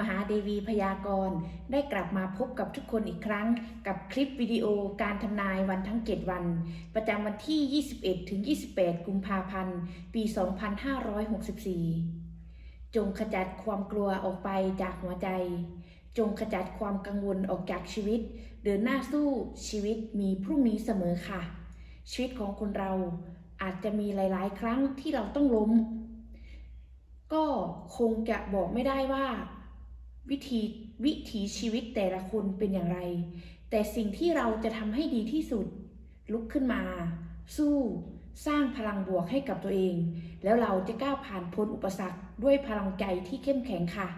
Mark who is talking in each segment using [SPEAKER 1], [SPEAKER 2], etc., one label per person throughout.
[SPEAKER 1] มหาเดวีพยากรณ์ได้กลับมาพบกับทุกคนอีกครั้ง กับคลิปวิดีโอการทำนายวันทั้ง 7 วัน ประจำวันที่ 21 ถึง 28 กุมภาพันธ์ ปี 2564 จงขจัดความกลัวออกไปจากหัวใจ จงขจัดความกังวลออกจากชีวิต เดินหน้าสู้ชีวิตมีพรุ่งนี้เสมอค่ะ ชีวิตของคนเราอาจจะมีหลาย ๆ ครั้งที่เราต้องล้ม ก็คงจะบอกไม่ได้ว่า วิธีวิถีชีวิตแต่ละคนเป็นอย่างไร แต่สิ่งที่เราจะทำให้ดีที่สุด ลุกขึ้นมา สู้ สร้างพลังบวกให้กับตัวเอง แล้วเราจะก้าวผ่านพ้นอุปสรรคด้วยพลังใจที่เข้มแข็งค่ะ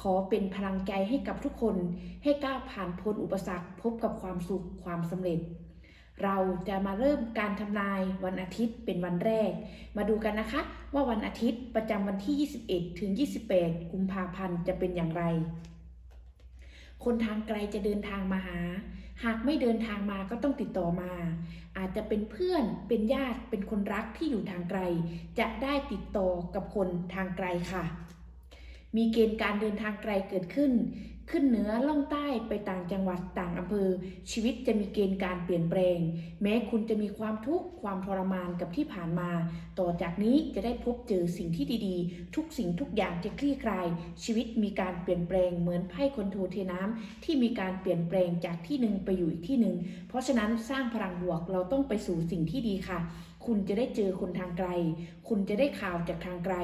[SPEAKER 1] ขอเป็นพลังใจให้กับทุกคน ให้ก้าวผ่านพ้นอุปสรรค พบกับความสุขความสำเร็จ เราจะมาเริ่มการทำนายวันอาทิตย์เป็นวันแรก มาดูกันนะคะ ว่าวันอาทิตย์ประจำวันที่ 21 ถึง 28 กุมภาพันธ์จะเป็นอย่างไร คนทางไกลจะเดินทางมาหา หากไม่เดินทางมาก็ต้องติดต่อมา อาจจะเป็นเพื่อน เป็นญาติ เป็นคนรักที่อยู่ทางไกล จะได้ติดต่อกับคนทางไกลค่ะ มีเกณฑ์การเดินทางไกลเกิดขึ้น ขึ้นเหนือล่องใต้ไปต่างจังหวัดต่างอำเภอ ชีวิตจะมีเกณฑ์การเปลี่ยนแปลง แม้คุณจะมีความทุกข์ความทรมานกับที่ผ่านมา ต่อจากนี้จะได้พบเจอสิ่งที่ดีๆ ทุกสิ่งทุกอย่างจะคลี่คลาย ชีวิตมีการเปลี่ยนแปลงเหมือนไพ่คนโทเทน้ำที่มีการเปลี่ยนแปลงจากที่หนึ่งไปอยู่อีกที่หนึ่งเพราะฉะนั้นสร้างพลังบวกเราต้องไปสู่สิ่งที่ดีค่ะ คุณจะได้เจอคนทางไกล คุณจะได้ข่าวจากทางไกล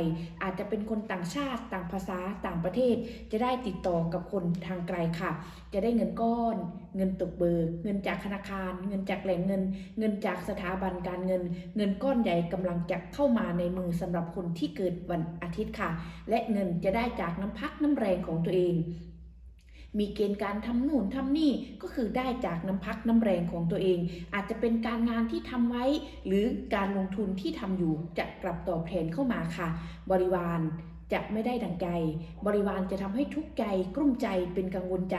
[SPEAKER 1] อาจจะเป็นคนต่างชาติ ต่างภาษา ต่างประเทศ จะได้ติดต่อกับคนทางไกลค่ะ จะได้เงินก้อน เงินตกเบิก เงินจากธนาคาร เงินจากแหล่งเงิน เงินจากสถาบันการเงิน เงินก้อนใหญ่กำลังจะเข้ามาในมือสำหรับคนที่เกิดวันอาทิตย์ค่ะ และเงินจะได้จากน้ำพักน้ำแรงของตัวเอง มีเกณฑ์การทำนู่นทำนี่ก็คือได้จากน้ำพักน้ำแรงของตัวเอง อาจจะเป็นการงานที่ทำไว้ หรือการลงทุนที่ทำอยู่จะกลับตอบแทนเข้ามาค่ะ บริวาร จะไม่ได้ดังใจ บริวารจะทำให้ทุกข์ใจกลุ้มใจเป็นกังวลใจ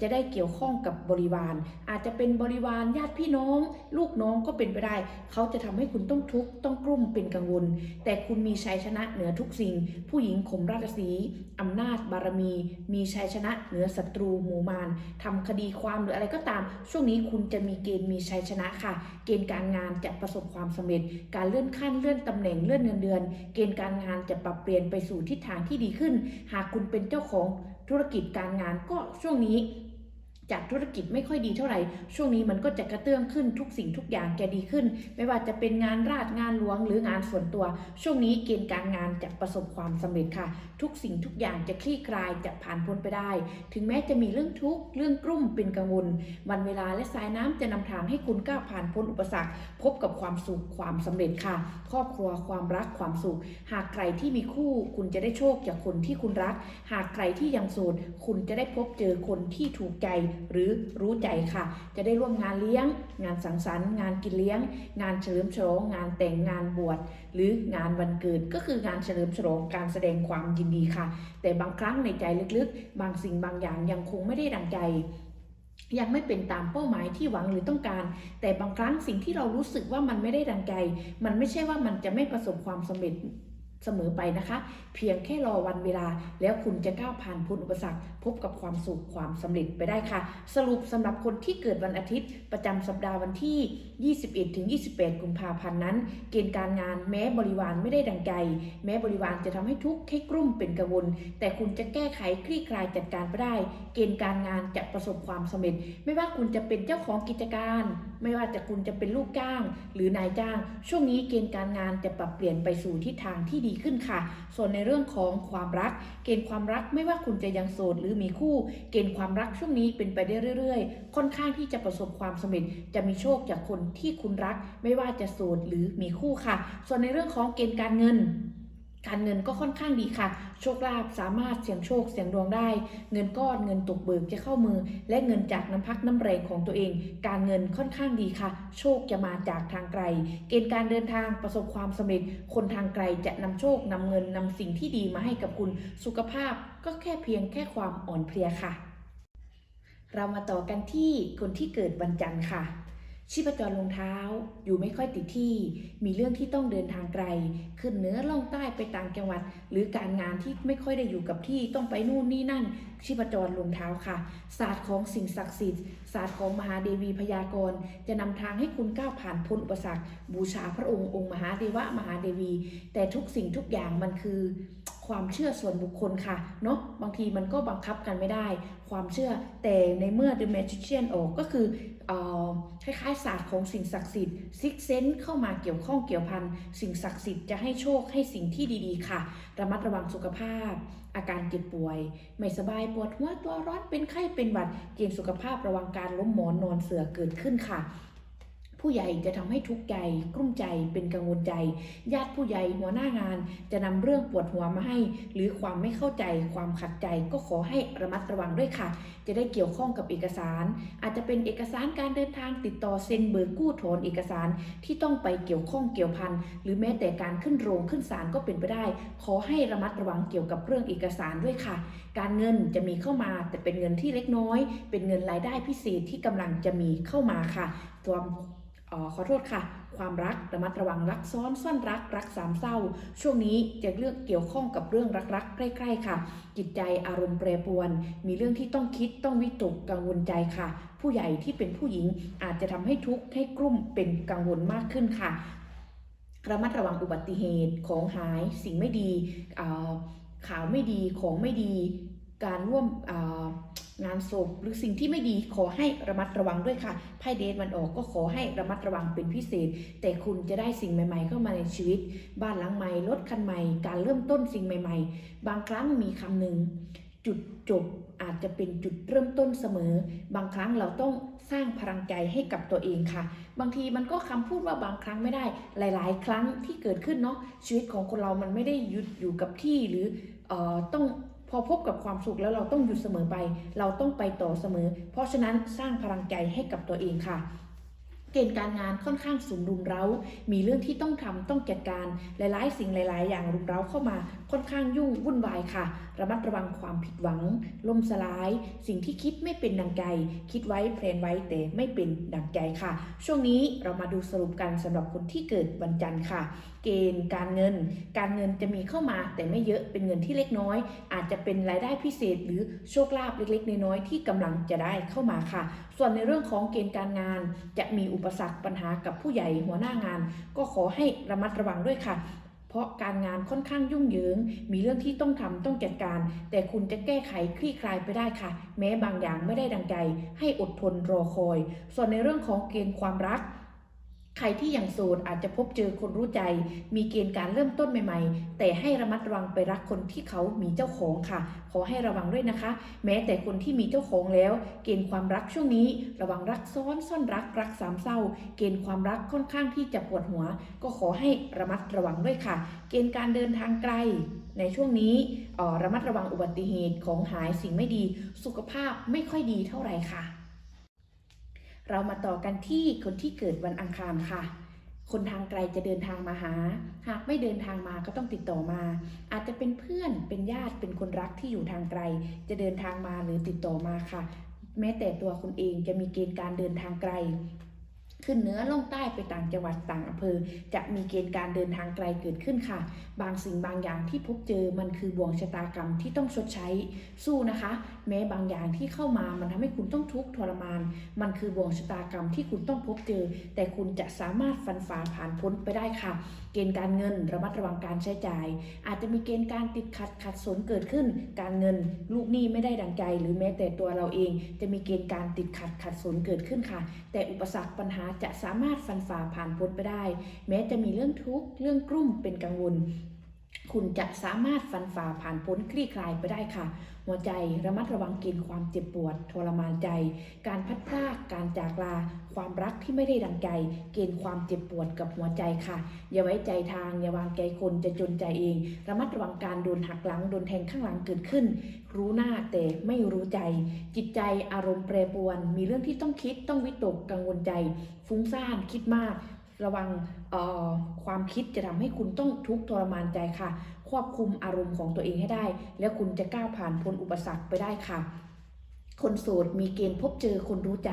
[SPEAKER 1] จะได้เกี่ยวข้องกับบริวาร อาจจะเป็นบริวารญาติพี่น้อง ลูกน้องก็เป็นไปได้ เขาจะทำให้คุณต้องทุกข์ต้องกลุ้มเป็นกังวล แต่คุณมีชัยชนะเหนือทุกสิ่ง ผู้หญิงข่มราชสีห์อำนาจบารมี มีชัยชนะเหนือศัตรูหมู่มารทำคดีความหรืออะไรก็ตาม ช่วงนี้คุณจะมีเกณฑ์มีชัยชนะค่ะ เกณฑ์การงานจะประสบความสำเร็จ การเลื่อนขั้นเลื่อนตำแหน่งเลื่อนเงินเดือน เกณฑ์การงานจะปรับเปลี่ยนไปสู่ทิศทางที่ดีขึ้น หากคุณเป็นเจ้าของธุรกิจการงานก็ช่วงนี้ จากธุรกิจไม่ค่อยดีเท่าไหร่ ช่วงนี้มันก็จะกระเตื้องขึ้นทุกสิ่งทุกอย่างจะดีขึ้น ไม่ว่าจะเป็นงานราชงานหลวงหรืองานส่วนตัว ช่วงนี้เกณฑ์การงานจะประสบความสำเร็จค่ะ ทุกสิ่งทุกอย่างจะคลี่คลายจะผ่านพ้นไปได้ ถึงแม้จะมีเรื่องทุกข์เรื่องกลุ้มเป็นกังวล วันเวลาและสายน้ำจะนำทางให้คุณก้าวผ่านพ้นอุปสรรค พบกับความสุขความสำเร็จค่ะ ครอบครัวความรักความสุข หากใครที่มีคู่ คุณจะได้โชคจากคนที่คุณรัก หากใครที่ยังโสดคุณจะได้พบเจอคนที่ถูกใจหรือรู้ใจค่ะ จะได้ร่วมงานเลี้ยง งานสังสรรค์ งานกินเลี้ยง งานเฉลิมฉลองงานแต่งงานบวชหรืองานวันเกิดก็คืองานเฉลิมฉลองการแสดงความยินดีค่ะ แต่บางครั้งในใจลึกๆ บางสิ่งบางอย่างยังคงไม่ได้ดังใจยังไม่เป็นตามเป้าหมายที่หวังหรือต้องการ แต่บางครั้งสิ่งที่เรารู้สึกว่ามันไม่ได้ดังใจ มันไม่ใช่ว่ามันจะไม่ประสบความสำเร็จ เสมอไปนะคะ เพียงแค่รอวันเวลา แล้วคุณจะก้าวผ่านพ้นอุปสรรค พบกับความสุขความสำเร็จไปได้ค่ะ สรุปสำหรับคนที่เกิดวันอาทิตย์ ประจำสัปดาห์วันที่ 21 ถึง 28 กุมภาพันธ์นั้น เกณฑ์การงานแม้บริวารไม่ได้ดังใจ แม้บริวารจะทำให้ทุกข์ให้กลุ่มเป็นกังวล แต่คุณจะแก้ไขคลี่คลายจัดการไปได้ เกณฑ์การงานจะประสบความสำเร็จ ไม่ว่าคุณจะเป็นเจ้าของกิจการ ไม่ว่าจะคุณจะเป็นลูกจ้าง หรือนายจ้าง ช่วงนี้เกณฑ์การงานจะปรับเปลี่ยนไปสู่ทิศทางที่ดีขึ้นค่ะ ส่วนในเรื่องของความรัก เกณฑ์ความรักไม่ว่าคุณจะยังโสดหรือมีคู่ เกณฑ์ความรักช่วงนี้เป็นไปได้เรื่อย ๆ ค่อนข้างที่จะประสบความสำเร็จ จะมีโชคจากคนที่คุณรัก ไม่ว่าจะโสดหรือมีคู่ค่ะ ส่วนในเรื่องของเกณฑ์การเงิน การเงินก็ค่อนข้างดีค่ะ โชคลาภสามารถเสี่ยงโชคเสี่ยงดวงได้ เงินก้อนเงินตกเบิกจะเข้ามือ และเงินจากน้ำพักน้ำแรงของตัวเอง การเงินค่อนข้างดีค่ะ โชคจะมาจากทางไกล เกณฑ์การเดินทางประสบความสำเร็จ คนทางไกลจะนำโชคนำเงินนำสิ่งที่ดีมาให้กับคุณ สุขภาพก็แค่เพียงแค่ความอ่อนเพลียค่ะ เรามาต่อกันที่คนที่เกิดวันจันทร์ค่ะ ชีพจรลงเท้าอยู่ไม่ค่อยติดที่ มีเรื่องที่ต้องเดินทางไกล ขึ้นเหนือล่องใต้ไปต่างจังหวัด หรือการงานที่ไม่ค่อยได้อยู่กับที่ต้องไปนู่นนี่นั่น ชีพจรลงเท้าค่ะศาสตร์ของสิ่งศักดิ์สิทธิ์ศาสตร์ของมหาเดวีพยากรณ์จะนำทางให้คุณก้าวผ่านพ้นอุปสรรค บูชาพระองค์องค์มหาเดวะมหาเดวี แต่ทุกสิ่งทุกอย่างมันคือ ความเชื่อส่วนบุคคลค่ะเนาะบางทีมันก็บังคับกันไม่ได้ ความเชื่อแต่ในเมื่อ The Magician ออกก็คืออคล้ายๆศาสตร์ของสิ่งศักดิ์สิทธิ์ซิกเซนเข้ามาเกี่ยวข้องเกี่ยวพันสิ่งศักดิ์สิทธิ์จะให้โชคให้สิ่งที่ดีๆค่ะ ระมัดระวังสุขภาพ อาการเจ็บป่วย ไม่สบายปวดหัวตัวร้อนเป็นไข้เป็นหวัดเกณฑ์สุขภาพระวังการล้มหมอนนอนเสือเกิดขึ้นค่ะ ผู้ใหญ่จะทำให้ทุกข์ใจ กลุ้มใจเป็นกังวลใจ ญาติผู้ใหญ่หัวหน้างาน จะนำเรื่องปวดหัวมาให้ หรือความไม่เข้าใจความขัดใจก็ขอให้ระมัดระวังด้วยค่ะ จะได้เกี่ยวข้องกับเอกสาร อาจจะเป็นเอกสารการเดินทางติดต่อเซ็นเบิกกู้ถอนเอกสารที่ต้องไปเกี่ยวข้องเกี่ยวพันหรือแม้แต่การขึ้นโรงขึ้นศาลก็เป็นไปได้ ขอให้ระมัดระวังเกี่ยวกับเรื่องเอกสารด้วยค่ะ การเงินจะมีเข้ามาแต่เป็นเงินที่เล็กน้อย เป็นเงินรายได้พิเศษที่กำลังจะมีเข้ามาค่ะตัวออขอโทษค่ะ ความรักระมัดระวังรักซ้อนซ่อนรักรักสามเศร้า ช่วงนี้จะเลือกเกี่ยวข้องกับเรื่องรักๆใกล้ ๆ ค่ะ จิตใจอารมณ์แปรปรวน มีเรื่องที่ต้องคิดต้องวิตกกังวลใจค่ะ ผู้ใหญ่ที่เป็นผู้หญิงอาจจะทำให้ทุกข์ให้กลุ่มเป็นกังวลมากขึ้นค่ะ ระมัดระวังอุบัติเหตุของหายสิ่งไม่ดีข่าวไม่ดีของไม่ดี การร่วมอ งานศพหรือสิ่งที่ไม่ดีขอให้ระมัดระวังด้วยค่ะไพ่เดทมันออกก็ขอให้ระมัดระวังเป็นพิเศษ แต่คุณจะได้สิ่งใหม่ ๆ เข้ามาในชีวิต บ้านหลังใหม่รถคันใหม่ การเริ่มต้นสิ่งใหม่ ๆ บางครั้งมีคำหนึ่งจุดจบอาจจะเป็นจุดเริ่มต้นเสมอ บางครั้งเราต้องสร้างพลังใจให้กับตัวเองค่ะ บางทีมันก็คำพูดว่าบางครั้งไม่ได้ หลาย ๆ ครั้งที่เกิดขึ้นเนาะชีวิตของคนเรามันไม่ได้หยุดอยู่กับที่หรือออต้อง พอพบกับความสุขแล้วเราต้องหยุดเสมอไป เราต้องไปต่อเสมอ เพราะฉะนั้นสร้างพลังใจให้กับตัวเองค่ะเกณฑ์การงานค่อนข้างสูงรุมเร้า มีเรื่องที่ต้องทำต้องจัดการหลายๆ สิ่งหลาย ๆ อย่างรุมเร้าเข้ามาค่อนข้างยุ่งวุ่นวายค่ะ ระมัดระวังความผิดหวังล่มสลาย สิ่งที่คิดไม่เป็นดังใจ คิดไว้แพลนไว้แต่ไม่เป็นดังใจค่ะ ช่วงนี้เรามาดูสรุปกันสำหรับคนที่เกิดวันจันทร์ค่ะเกณฑ์การเงิน การเงินจะมีเข้ามาแต่ไม่เยอะเป็นเงินที่เล็กน้อย อาจจะเป็นรายได้พิเศษ หรือโชคลาภเล็กๆน้อยๆที่กำลังจะได้เข้ามาค่ะ ส่วนในเรื่องของเกณฑ์การงาน จะมีอุปสรรคปัญหากับผู้ใหญ่หัวหน้างาน ก็ขอให้ระมัดระวังด้วยค่ะเพราะการงานค่อนข้างยุ่งเหยิง มีเรื่องที่ต้องทำต้องจัดการ แต่คุณจะแก้ไขคลี่คลายไปได้ค่ะ แม้บางอย่างไม่ได้ดังใจ ให้อดทนรอคอย ส่วนในเรื่องของเกณฑ์ความรัก ใครที่ยังโสดอาจจะพบเจอคนรู้ใจ มีเกณฑ์การเริ่มต้นใหม่ ๆ แต่ให้ระมัดระวังไปรักคนที่เขามีเจ้าของค่ะ ขอให้ระวังด้วยนะคะ แม้แต่คนที่มีเจ้าของแล้ว เกณฑ์ความรักช่วงนี้ ระวังรักซ้อนซ่อนรักรักสามเศร้า เกณฑ์ความรักค่อนข้างที่จะปวดหัว ก็ขอให้ระมัดระวังด้วยค่ะ เกณฑ์การเดินทางไกลในช่วงนี้อ่อระมัดระวังอุบัติเหตุของหายสิ่งไม่ดี สุขภาพไม่ค่อยดีเท่าไหร่ค่ะ เรามาต่อกันที่คนที่เกิดวันอังคารค่ะ คนทางไกลจะเดินทางมาหา หากไม่เดินทางมาก็ต้องติดต่อมา อาจจะเป็นเพื่อน เป็นญาติ เป็นคนรักที่อยู่ทางไกล จะเดินทางมาหรือติดต่อมาค่ะ แม้แต่ตัวคุณเองจะมีเกณฑ์การเดินทางไกล ขึ้นเหนือลงใต้ไปต่างจังหวัดต่างอำเภอ จะมีเกณฑ์การเดินทางไกลเกิดขึ้นค่ะ บางสิ่งบางอย่างที่พบเจอมันคือบ่วงชะตากรรมที่ต้องชดใช้สู้นะคะ แม้บางอย่างที่เข้ามามันทำให้คุณต้องทุกข์ทรมาน มันคือบ่วงชะตากรรมที่คุณต้องพบเจอ แต่คุณจะสามารถฟันฝ่าผ่านพ้นไปได้ค่ะ เกณฑ์การเงินระมัดระวังการใช้จ่าย อาจจะมีเกณฑ์การติดขัดขัดสนเกิดขึ้น การเงิน ลูกหนี้ไม่ได้ดังใจ หรือแม้แต่ตัวเราเอง จะมีเกณฑ์การติดขัดขัดสนเกิดขึ้นค่ะ แต่อุปสรรคปัญหาจะสามารถฟันฝ่าผ่านพ้นไปได้ แม้จะมีเรื่องทุกข์เรื่องกลุ้มเป็นกังวล คุณจะสามารถฟันฝ่าผ่านพ้นคลี่คลายไปได้ค่ะ หัวใจระมัดระวังเกณฑ์ความเจ็บปวดทรมานใจ การพัดพรากการจากลา ความรักที่ไม่ได้ดังใจ เกณฑ์ความเจ็บปวดกับหัวใจค่ะ อย่าไว้ใจทางอย่าวางใจคนจะจนใจเอง ระมัดระวังการโดนหักหลังโดนแทงข้างหลังเกิดขึ้น รู้หน้าแต่ไม่รู้ใจ จิตใจอารมณ์แปรปรวน มีเรื่องที่ต้องคิดต้องวิตกกังวลใจ ฟุ้งซ่านคิดมาก ระวังออความคิดจะทำให้คุณต้องทุกข์ทรมานใจค่ะ ควบคุมอารมณ์ของตัวเองให้ได้ แล้วคุณจะก้าวผ่านพ้นอุปสรรคไปได้ค่ะ คนโสดมีเกณฑ์พบเจอคนรู้ใจ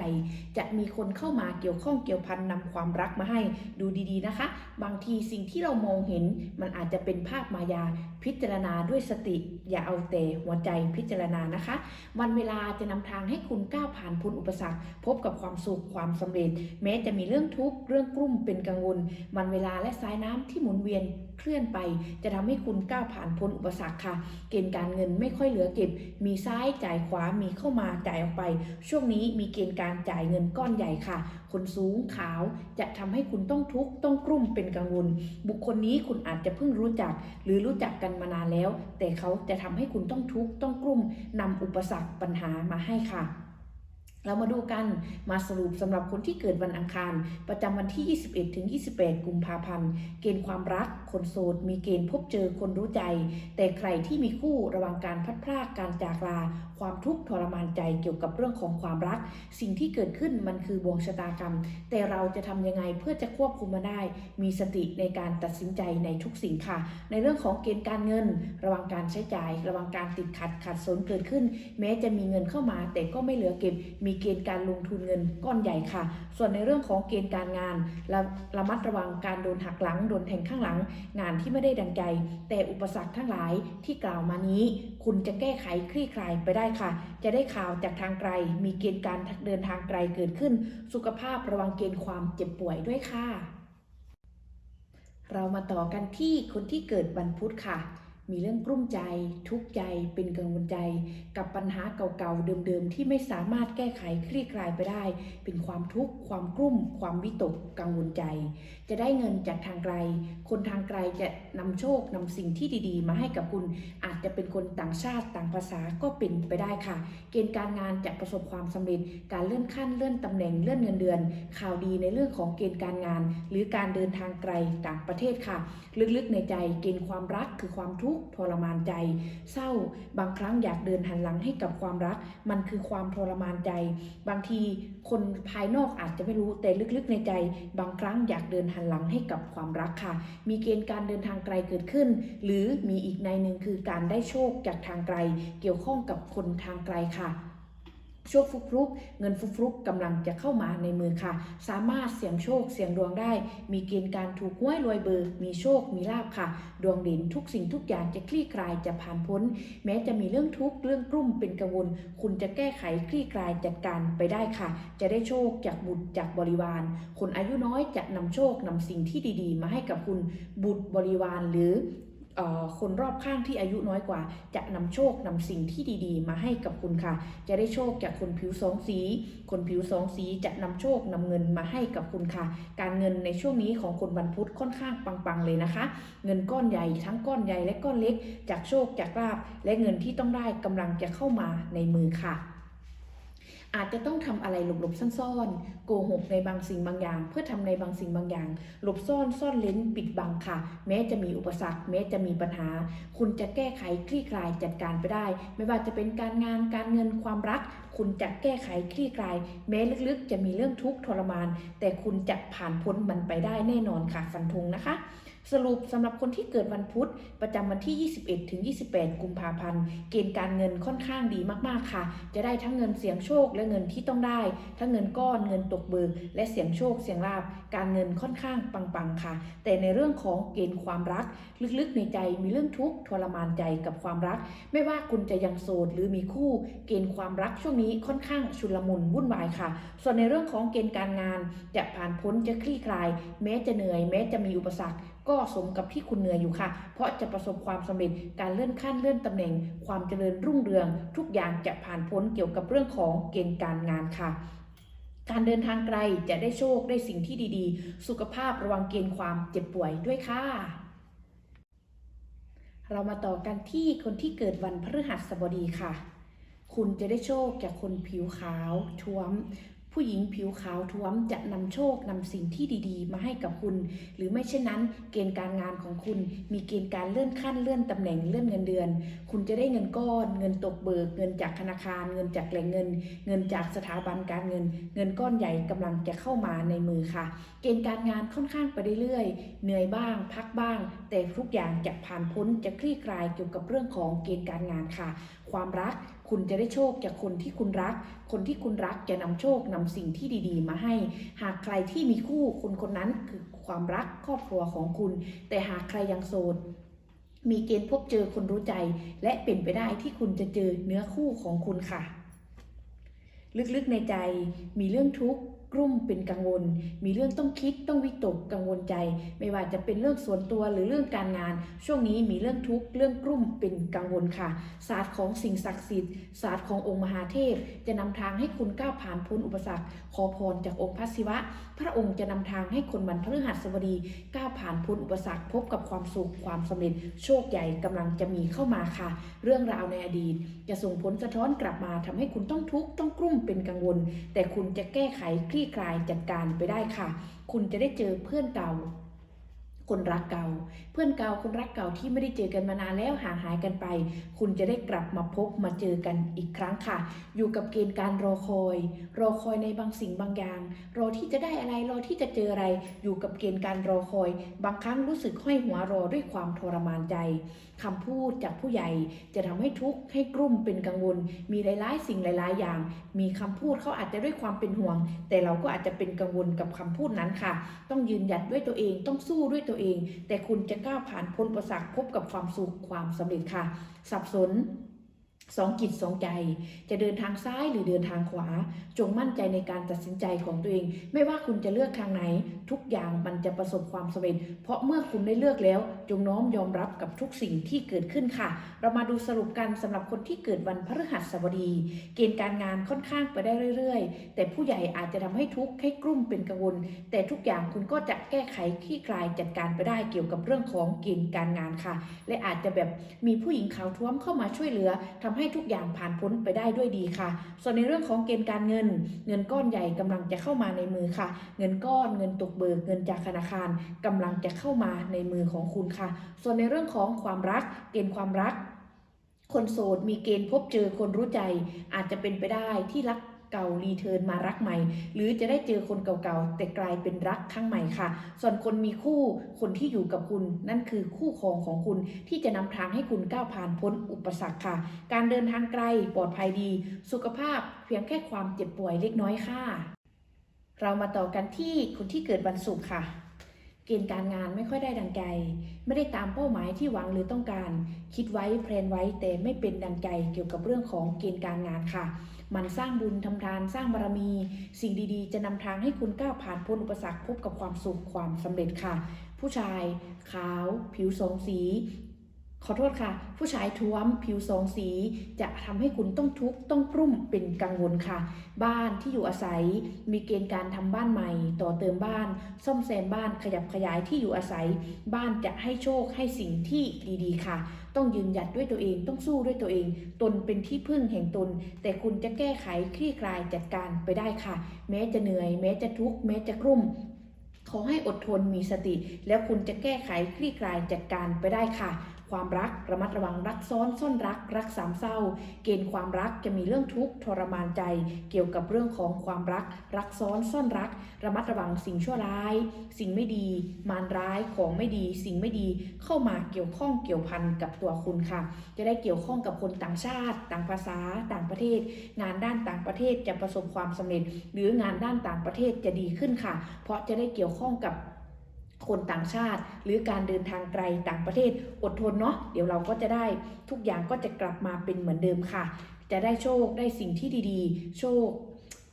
[SPEAKER 1] จะมีคนเข้ามาเกี่ยวข้องเกี่ยวพันนำความรักมาให้ดูดีๆนะคะ บางทีสิ่งที่เรามองเห็นมันอาจจะเป็นภาพมายาพิจารณาด้วยสติ อย่าเอาแต่หัวใจพิจารณานะคะ วันเวลาจะนำทางให้คุณก้าวผ่านพ้นอุปสรรค พบกับความสุขความสำเร็จ แม้จะมีเรื่องทุกข์เรื่องกลุ้มเป็นกังวล วันเวลาและสายน้ำที่หมุนเวียนเคลื่อนไป จะทำให้คุณก้าวผ่านพ้นอุปสรรคค่ะ เกณฑ์การเงินไม่ค่อยเหลือเก็บ มีซ้ายจ่ายขวามีเข้ามาจ่ายออกไป ช่วงนี้มีเกณฑ์การจ่ายเงินก้อนใหญ่ค่ะ คนสูงขาวจะทำให้คุณต้องทุกข์ต้องกลุ้มเป็นกังวล บุคคลนี้คุณอาจจะเพิ่งรู้จัก หรือรู้จักกันมานานแล้ว แต่เขาจะทำให้คุณต้องทุกข์ต้องกลุ้มนำอุปสรรคปัญหามาให้ค่ะ เรามาดูกันมาสรุปสำหรับคนที่เกิดวันอังคาร ประจำวันที่ 21 ถึง 28 กุมภาพันธ์ เกณฑ์ความรัก คนโสด มีเกณฑ์พบเจอคนรู้ใจ แต่ใครที่มีคู่ระวังการพัดพรากการจากลา ความทุกข์ทรมานใจเกี่ยวกับเรื่องของความรัก สิ่งที่เกิดขึ้นมันคือบ่วงชะตากรรม แต่เราจะทำยังไงเพื่อจะควบคุมมาได้ มีสติในการตัดสินใจในทุกสิ่งค่ะ ในเรื่องของเกณฑ์การเงิน ระวังการใช้จ่าย ระวังการติดขัดขัดสนเกิดขึ้น แม้จะมีเงินเข้ามา แต่ก็ไม่เหลือเก็บมีเกณฑ์การลงทุนเงินก้อนใหญ่ค่ะ ส่วนในเรื่องของเกณฑ์การงานระระมัดระวังการโดนหักหลังโดนแทงข้างหลัง งานที่ไม่ได้ดังใจ แต่อุปสรรคทั้งหลายที่กล่าวมานี้ คุณจะแก้ไขคลี่คลายไปได้ค่ะ จะได้ข่าวจากทางไกล มีเกณฑ์การเดินทางไกลเกิดขึ้น สุขภาพระวังเกณฑ์ความเจ็บป่วยด้วยค่ะ เรามาต่อกันที่คนที่เกิดวันพุธค่ะ มีเรื่องกลุ้มใจ ทุกข์ใจ เป็นกังวลใจ กับปัญหาเก่าๆ เดิมๆ ที่ไม่สามารถแก้ไขคลี่คลายไปได้ เป็นความทุกข์ความกลุ้ม ความวิตกกังวลใจ จะได้เงินจากทางไกล คนทางไกลจะนำโชคนำสิ่งที่ดีๆ มาให้กับคุณอาจจะเป็นคนต่างชาติต่างภาษาก็เป็นไปได้ค่ะ เกณฑ์การงานจะประสบความสำเร็จ การเลื่อนขั้นเลื่อนตำแหน่งเลื่อนเงินเดือน ข่าวดีในเรื่องของเกณฑ์การงาน หรือการเดินทางไกลต่างประเทศค่ะ ลึกๆในใจเกณฑ์ความรักคือความทุกข์ทรมานใจ เศร้า บางครั้งอยากเดินหันหลังให้กับความรัก มันคือความทรมานใจ บางทีคนภายนอกอาจจะไม่รู้แต่ลึกๆในใจ บางครั้งอยากเดินหันหลังให้กับความรักค่ะ มีเกณฑ์การเดินทางไกลเกิดขึ้น หรือมีอีกในหนึ่งคือการได้โชคจากทางไกล เกี่ยวข้องกับคนทางไกลค่ะ โชคฟุกฟุกเงินฟุกฟุกกำลังจะเข้ามาในมือค่ะ สามารถเสี่ยงโชคเสี่ยงดวงได้ มีเกณฑ์การถูกหวยรวยเบอร์ มีโชคมีลาบค่ะ ดวงเด่นทุกสิ่งทุกอย่างจะคลี่คลายจะผ่านพ้น แม้จะมีเรื่องทุกข์เรื่องกลุ่มเป็นกังวล คุณจะแก้ไขคลี่คลายจัดการไปได้ค่ะ จะได้โชคจากบุตรจากบริวาร คนอายุน้อยจะนำโชคนำสิ่งที่ดี ๆ มาให้กับคุณบุตรบริวารหรือ คนรอบข้างที่อายุน้อยกว่า จะนำโชคนำสิ่งที่ดีๆ มาให้กับคุณค่ะ จะได้โชคจากคนผิวสองสี คนผิวสองสีจะนำโชคนำเงินมาให้กับคุณค่ะ การเงินในช่วงนี้ของคนวันพุธค่อนข้างปังๆเลยนะคะ เงินก้อนใหญ่ทั้งก้อนใหญ่และก้อนเล็ก จากโชคจากลาบและเงินที่ต้องได้กำลังจะเข้ามาในมือค่ะ อาจจะต้องทำอะไรหลบๆซ่อนๆโกหกในบางสิ่งบางอย่าง เพื่อทำในบางสิ่งบางอย่าง หลบซ่อนซ่อนเลนปิดบังค่ะ แม้จะมีอุปสรรค แม้จะมีปัญหา คุณจะแก้ไขคลี่คลายจัดการไปได้ ไม่ว่าจะเป็นการงานการเงินความรัก คุณจะแก้ไขคลี่คลาย แม้ลึกๆ จะมีเรื่องทุกข์ทรมาน แต่คุณจะผ่านพ้นมันไปได้แน่นอนค่ะฟันธงนะคะ สรุปสำหรับคนที่เกิดวันพุธประจำวันที่ 21 ถึง 28 กุมภาพันธ์ เกณฑ์การเงินค่อนข้างดีมากๆค่ะ จะได้ทั้งเงินเสี่ยงโชคและเงินที่ต้องได้ ทั้งเงินก้อนเงินตกเบิกและเสี่ยงโชคเสี่ยงลาบการเงินค่อนข้างปังๆค่ะ แต่ในเรื่องของเกณฑ์ความรัก ลึกๆในใจมีเรื่องทุกข์ทรมานใจกับความรัก ไม่ว่าคุณจะยังโสดหรือมีคู่ เกณฑ์ความรักช่วงนี้ค่อนข้างชุลมุนวุ่นวายค่ะ ส่วนในเรื่องของเกณฑ์การงานจะผ่านพ้นจะคลี่คลาย แม้จะเหนื่อย แม้จะมีอุปสรรค ก็สมกับที่คุณเหนื่อยอยู่ค่ะ เพราะจะประสบความสำเร็จการเลื่อนขั้นเลื่อนตำแหน่ง ความเจริญรุ่งเรือง ทุกอย่างจะผ่านพ้นเกี่ยวกับเรื่องของเกณฑ์การงานค่ะการเดินทางไกลจะได้โชคได้สิ่งที่ดีๆ สุขภาพระวังเกณฑ์ความเจ็บป่วยด้วยค่ะ เรามาต่อกันที่คนที่เกิดวันพฤหัสบดีค่ะ คุณจะได้โชคจากคนผิวขาวท้วม ผู้หญิงผิวขาวท้วมจะนำโชคนำสิ่งที่ดีๆ มาให้กับคุณ หรือไม่เช่นนั้น เกณฑ์การงานของคุณ มีเกณฑ์การเลื่อนขั้นเลื่อนตำแหน่งเลื่อนเงินเดือน คุณจะได้เงินก้อน เงินตกเบิก เงินจากธนาคาร เงินจากแหล่งเงิน เงินจากสถาบันการเงิน เงินก้อนใหญ่กำลังจะเข้ามาในมือค่ะ เกณฑ์การงานค่อนข้างไปเรื่อยๆเหนื่อยบ้าง พักบ้าง แต่ทุกอย่างจะผ่านพ้นจะคลี่คลายเกี่ยวกับเรื่องของเกณฑ์การงานค่ะ ความรัก คุณจะได้โชคจากคนที่คุณรัก คนที่คุณรักจะนำโชคนำสิ่งที่ดีๆ มาให้ หากใครที่มีคู่คนคนนั้นคือความรักครอบครัวของคุณ แต่หากใครยังโสดมีเกณฑ์พบเจอคนรู้ใจ และเป็นไปได้ที่คุณจะเจอเนื้อคู่ของคุณค่ะ ลึกๆในใจมีเรื่องทุกข์ กลุ่มเป็นกังวล มีเรื่องต้องคิดต้องวิตกกังวลใจ ไม่ว่าจะเป็นเรื่องส่วนตัวหรือเรื่องการงาน ช่วงนี้มีเรื่องทุกข์เรื่องกลุ่มเป็นกังวลค่ะ ศาสตร์ของสิ่งศักดิ์สิทธิ์ศาสตร์ขององค์มหาเทพ จะนำทางให้คุณก้าวผ่านพ้นอุปสรรค ขอพรจากองค์พระศิวะ พระองค์จะนำทางให้คนวันพฤหัสบดีก้าวผ่านพ้นอุปสรรคพบกับความสุขความสำเร็จ โชคใหญ่กำลังจะมีเข้ามาค่ะ เรื่องราวในอดีต จะส่งผลสะท้อนกลับมาทำให้คุณต้องทุกข์ต้องกลุ้มเป็นกังวล แต่คุณจะแก้ไขคลี่ี่คลายจัดการไปได้ค่ะ คุณจะได้เจอเพื่อนเก่า คนรักเก่า เพื่อนเก่าคนรักเก่าที่ไม่ได้เจอกันมานานแล้วห่างหายกันไป คุณจะได้กลับมาพบมาเจอกันอีกครั้งค่ะ อยู่กับเกณฑ์การรอคอย รอคอยในบางสิ่งบางอย่าง รอที่จะได้อะไรรอที่จะเจออะไร อยู่กับเกณฑ์การรอคอย บางครั้งรู้สึกห้อยหัวรอด้วยความทรมานใจ คำพูดจากผู้ใหญ่ จะทำให้ทุกข์ให้กลุ่มเป็นกังวล มีหลายๆสิ่งหลาย ๆ อย่าง มีคำพูดเขาอาจจะด้วยความเป็นห่วง แต่เราก็อาจจะเป็นกังวลกับคำพูดนั้นค่ะ ต้องยืนหยัดด้วยตัวเองต้องสู้ด้วยตัวเอง แต่คุณจะก้าวผ่านพ้นอุประสักพบกับความสุขความสำเร็จค่ะ สับสน สองจิตสองใจ จะเดินทางซ้ายหรือเดินทางขวา จงมั่นใจในการตัดสินใจของตัวเอง ไม่ว่าคุณจะเลือกทางไหน ทุกอย่างมันจะประสบความสำเร็จ เพราะเมื่อคุณได้เลือกแล้ว จงน้อมยอมรับกับทุกสิ่งที่เกิดขึ้นค่ะ เรามาดูสรุปกันสำหรับคนที่เกิดวันพฤหัสบดี เกณฑ์การงานค่อนข้างไปได้เรื่อย ๆ แต่ผู้ใหญ่อาจจะทำให้ทุกข์ให้กลุ่มเป็นกังวล แต่ทุกอย่างคุณก็จะแก้ไขคลี่คลายจัดการไปได้เกี่ยวกับเรื่องของเกณฑ์การงานค่ะ และอาจจะแบบมีผู้หญิงขาวท้วมเข้ามาช่วยเหลือทำให้ทุกอย่างผ่านพ้นไปได้ด้วยดีค่ะ ส่วนในเรื่องของเกณฑ์การเงิน เงินก้อนใหญ่กำลังจะเข้ามาในมือค่ะ เงินก้อนเงินตกเบิกเงินจากธนาคารกำลังจะเข้ามาในมือของคุณค่ะ ส่วนในเรื่องของความรักเกณฑ์ความรักคนโสดมีเกณฑ์พบเจอคนรู้ใจอาจจะเป็นไปได้ที่รัก เก่ารีเทิร์นมารักใหม่ หรือจะได้เจอคนเก่าๆแต่กลายเป็นรักครั้งใหม่ค่ะ ส่วนคนมีคู่คนที่อยู่กับคุณ นั่นคือคู่ครองของคุณที่จะนำทางให้คุณก้าวผ่านพ้นอุปสรรคค่ะ การเดินทางไกลปลอดภัยดี สุขภาพเพียงแค่ความเจ็บป่วยเล็กน้อยค่ะ เรามาต่อกันที่คนที่เกิดวันศุกร์ค่ะเกณฑ์การงานไม่ค่อยได้ดังใจ ไม่ได้ตามเป้าหมายที่หวังหรือต้องการ คิดไว้แพลนไว้แต่ไม่เป็นดังใจเกี่ยวกับเรื่องของเกณฑ์การงานค่ะ มันสร้างบุญทำทานสร้างบารมี สิ่งดีๆ จะนำทางให้คุณก้าวผ่านพ้นอุปสรรคพบกับความสุขความสำเร็จค่ะ ผู้ชายขาว ผิวสองสีขอโทษค่ะ ผู้ชายท้วมผิวสองสี จะทำให้คุณต้องทุกข์ต้องกลุ่มเป็นกังวลค่ะ บ้านที่อยู่อาศัย มีเกณฑ์การทำบ้านใหม่ ต่อเติมบ้าน ซ่อมแซมบ้านขยับขยายที่อยู่อาศัย บ้านจะให้โชคให้สิ่งที่ดีๆ ค่ะ ต้องยืนหยัดด้วยตัวเองต้องสู้ด้วยตัวเอง ตนเป็นที่พึ่งแห่งตน แต่คุณจะแก้ไขคลี่คลายจัดการไปได้ค่ะ แม้จะเหนื่อย แม้จะทุกข์แม้จะกลุ่มขอให้อดทนมีสติ แล้วคุณจะแก้ไขคลี่คลายจัดการไปได้ค่ะ ความรักระมัดระวังรักซ้อนซ่อนรัก รักสามเศร้า เกณฑ์ความรักจะมีเรื่องทุกข์ทรมานใจ เกี่ยวกับเรื่องของความรัก รักซ้อนซ่อนรัก ระมัดระวังสิ่งชั่วร้าย สิ่งไม่ดี มารร้ายของไม่ดี สิ่งไม่ดีเข้ามาเกี่ยวข้องเกี่ยวพันกับตัวคุณค่ะ จะได้เกี่ยวข้องกับคนต่างชาติ ต่างภาษาต่างประเทศ งานด้านต่างประเทศจะประสบความสำเร็จ หรืองานด้านต่างประเทศจะดีขึ้นค่ะ เพราะจะได้เกี่ยวข้องกับ คนต่างชาติ หรือการเดินทางไกลต่างประเทศอดทนเนาะเดี๋ยวเราก็จะได้ทุกอย่างก็จะกลับมาเป็นเหมือนเดิมค่ะ จะได้โชคได้สิ่งที่ดีๆ โชค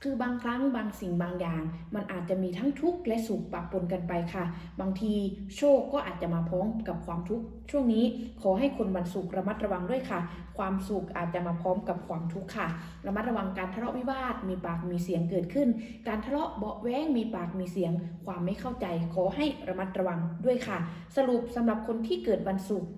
[SPEAKER 1] คือบางครั้งบางสิ่งบางอย่าง มันอาจจะมีทั้งทุกข์และสุขปะปนกันไปค่ะ บางทีโชคก็อาจจะมาพร้อมกับความทุกข์ช่วงนี้ขอให้คนวันศุกร์ระมัดระวังด้วยค่ะ ความสุขอาจจะมาพร้อมกับความทุกข์ค่ะ ระมัดระวังการทะเลาะวิวาทมีปากมีเสียงเกิดขึ้น การทะเลาะเบาะแว้งมีปากมีเสียง ความไม่เข้าใจ ขอให้ระมัดระวังด้วยค่ะ สรุปสำหรับคนที่เกิดวันศุกร์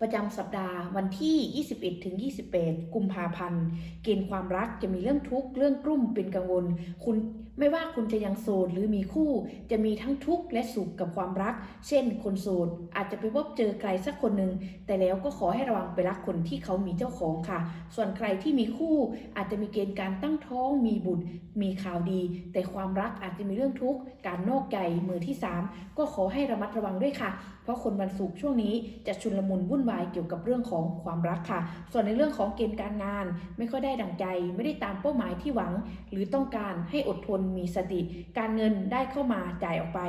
[SPEAKER 1] ประจำสัปดาห์วันที่ 21ถึง28 กุมภาพันธ์ เกณฑ์ความรักจะมีเรื่องทุกข์เรื่องกลุ่มเป็นกังวล คุณไม่ว่าคุณจะยังโสดหรือมีคู่ จะมีทั้งทุกข์และสุขกับความรัก เช่น คนโสดอาจจะไปพบเจอใครสักคนหนึ่งแต่แล้วก็ขอให้ระวังไปรักคนที่เขามีเจ้าของค่ะ ส่วนใครที่มีคู่อาจจะมีเกณฑ์การตั้งท้อง มีบุตร มีข่าวดี แต่ความรักอาจจะมีเรื่องทุกข์การนอกใจมือที่สามก็ขอให้ระมัดระวังด้วยค่ะ ราะคนวันศุกร์ช่วงนี้จะชุนลมุนวุ่นวายเกี่ยวกับเรื่องของความรักค่ะ ส่วนในเรื่องของเกณฑ์การงาน ไม่ค่อยได้ดังใจ ไม่ได้ตามเป้าหมายที่หวัง หรือต้องการให้อดทนมีสติ การเงินได้เข้ามาจ่ายออกไป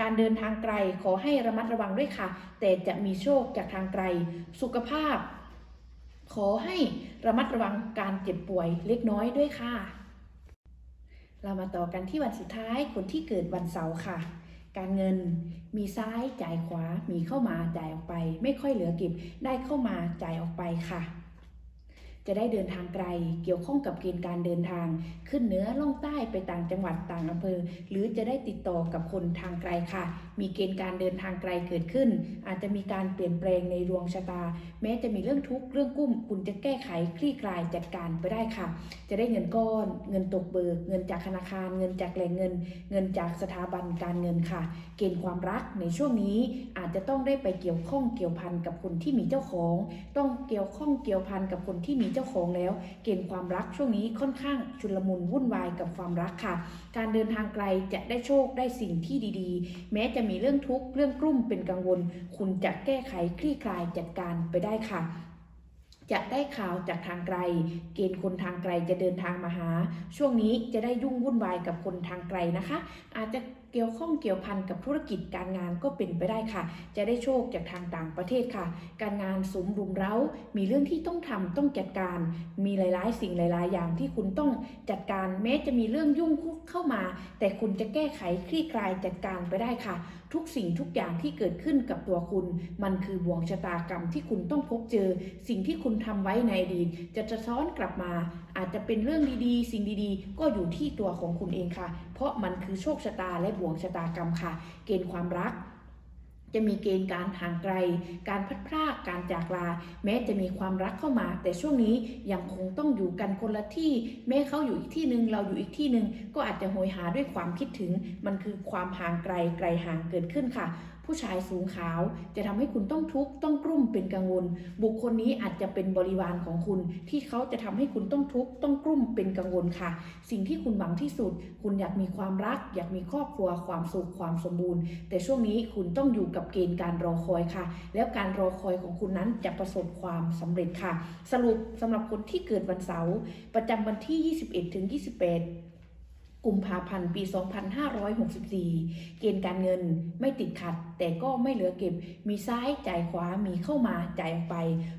[SPEAKER 1] การเดินทางไกลขอให้ระมัดระวังด้วยค่ะ แต่จะมีโชคจากทางไกล สุขภาพ ขอให้ระมัดระวังการเจ็บป่วยเล็กน้อยด้วยค่ะ เรามาต่อกันที่วันสุดท้ายคนที่เกิดวันเสาร์ค่ะ การเงินมีซ้ายจ่ายขวา มีเข้ามาจ่ายออกไป ไม่ค่อยเหลือเก็บได้เข้ามาจ่ายออกไปค่ะ จะได้เดินทางไกล เกี่ยวข้องกับเกณฑ์การเดินทาง ขึ้นเหนือล่องใต้ไปต่างจังหวัดต่างอำเภอ หรือจะได้ติดต่อกับคนทางไกลค่ะ มีเกณฑ์การเดินทางไกลเกิดขึ้น อาจจะมีการเปลี่ยนแปลงในดวงชะตา แม้จะมีเรื่องทุกข์เรื่องกุ้ม คุณจะแก้ไขคลี่คลายจัดการไปได้ค่ะ จะได้เงินก้อน เงินตกเบิก เงินจากธนาคาร เงินจากแหล่งเงิน เงินจากสถาบันการเงินค่ะ เกณฑ์ความรักในช่วงนี้อาจจะต้องได้ไปเกี่ยวข้องเกี่ยวพันกับคนที่มีเจ้าของ ต้องเกี่ยวข้องเกี่ยวพันกับคนที่มีเจ้าจ้าของแล้ว เกณฑ์ความรักช่วงนี้ค่อนข้างชุลมุนวุ่นวายกับความรักค่ะ การเดินทางไกลจะได้โชคได้สิ่งที่ดีๆ แม้จะมีเรื่องทุกข์เรื่องกลุ่มเป็นกังวล คุณจะแก้ไขคลี่คลายจัดการไปได้ค่ะจะได้ข่าวจากทางไกล เกณฑ์คนทางไกลจะเดินทางมาหา ช่วงนี้จะได้ยุ่งวุ่นวายกับคนทางไกลนะคะ อาจจะ เกี่ยวข้องเกี่ยวพันกับธุรกิจการงานก็เป็นไปได้ค่ะ จะได้โชคจากทางต่างประเทศค่ะ การงานสมรุมเร้า มีเรื่องที่ต้องทำต้องจัดการ มีหลาย ๆ สิ่งหลาย ๆ อย่างที่คุณต้องจัดการแม้จะมีเรื่องยุ่งเข้ามา แต่คุณจะแก้ไขคลี่คลายจัดการไปได้ค่ะ ทุกสิ่งทุกอย่างที่เกิดขึ้นกับตัวคุณ มันคือบ่วงชะตากรรมที่คุณต้องพบเจอ สิ่งที่คุณทำไว้ในอดีตจะจะซ้อนกลับมา อาจจะเป็นเรื่องดีๆ สิ่งดีๆ ก็อยู่ที่ตัวของคุณเองค่ะ เพราะมันคือโชคชะตาและบ่วงชะตากรรมค่ะ เกณฑ์ความรัก จะมีเกณฑ์การห่างไกล การพัดพรากการจากลา แม้จะมีความรักเข้ามา แต่ช่วงนี้ยังคงต้องอยู่กันคนละที่ แม้เขาอยู่อีกที่หนึ่งเราอยู่อีกที่หนึ่งก็อาจจะโหยหาด้วยความคิดถึง มันคือความห่างไกลไกลห่างเกิดขึ้นค่ะ ผู้ชายสูงขาว จะทำให้คุณต้องทุกข์ต้องกลุ้มเป็นกังวล บุคคลนี้อาจจะเป็นบริวารของคุณ ที่เขาจะทำให้คุณต้องทุกข์ต้องกลุ้มเป็นกังวลค่ะ สิ่งที่คุณหวังที่สุด คุณอยากมีความรัก อยากมีครอบครัวความสุขความสมบูรณ์ แต่ช่วงนี้คุณต้องอยู่กับเกณฑ์การรอคอยค่ะ แล้วการรอคอยของคุณนั้นจะประสบความสำเร็จค่ะ สรุปสำหรับคนที่เกิดวันเสาร์ประจำวันที่ 21ถึง28กุมภาพันธ์ ปี 2564 เกณฑ์การเงินไม่ติดขัด แต่ก็ไม่เหลือเก็บ มีซ้ายจ่ายขวา มีเข้ามาจ่ายออกไป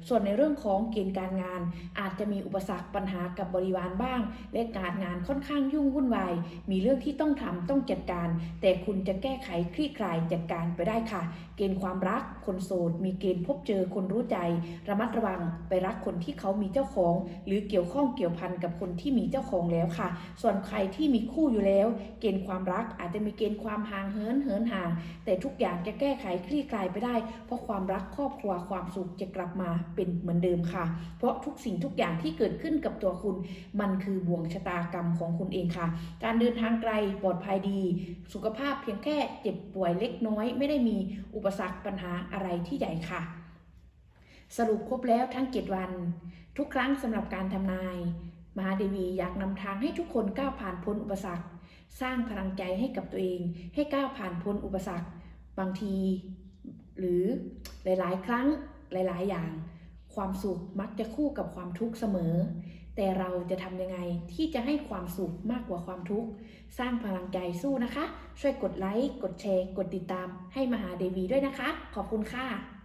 [SPEAKER 1] ส่วนในเรื่องของเกณฑ์การงาน อาจจะมีอุปสรรคปัญหากับบริวารบ้าง และการงานค่อนข้างยุ่งวุ่นวาย มีเรื่องที่ต้องทำต้องจัดการ แต่คุณจะแก้ไขคลี่คลายจัดการไปได้ค่ะ เกณฑ์ความรัก คนโสด มีเกณฑ์พบเจอคนรู้ใจ ระมัดระวังไปรักคนที่เขามีเจ้าของ หรือเกี่ยวข้องเกี่ยวพันกับคนที่มีเจ้าของแล้วค่ะ ส่วนใครที่มีคู่อยู่แล้ว เกณฑ์ความรักอาจจะมีเกณฑ์ความห่างเหินเหินห่าง แต่ทุกอย่างจะแก้ไขคลี่คลายไปได้ เพราะความรักครอบครัวความสุขจะกลับมาเป็นเหมือนเดิมค่ะ เพราะทุกสิ่งทุกอย่างที่เกิดขึ้นกับตัวคุณ มันคือบ่วงชะตากรรมของคุณเองค่ะ การเดินทางไกลปลอดภัยดี สุขภาพเพียงแค่เจ็บป่วยเล็กน้อย ไม่ได้มีอุปสรรคปัญหาอะไรที่ใหญ่ค่ะ สรุปครบแล้วทั้ง7วัน ทุกครั้งสำหรับการทำนายมหาเดวีอยากนำทางให้ทุกคนก้าวผ่านพ้นอุปสรรค สร้างพลังใจให้กับตัวเอง ให้ก้าวผ่านพ้นอุปสรรค บางทีหรือหลาย ๆ ครั้งหลาย ๆ อย่าง ความสุขมักจะคู่กับความทุกข์เสมอ แต่เราจะทำยังไงที่จะให้ความสุขมากกว่าความทุกข์สร้างพลังใจสู้นะคะ ช่วยกดไลค์กดแชร์ กดติดตามให้มหาเดวีด้วยนะคะ ขอบคุณค่ะ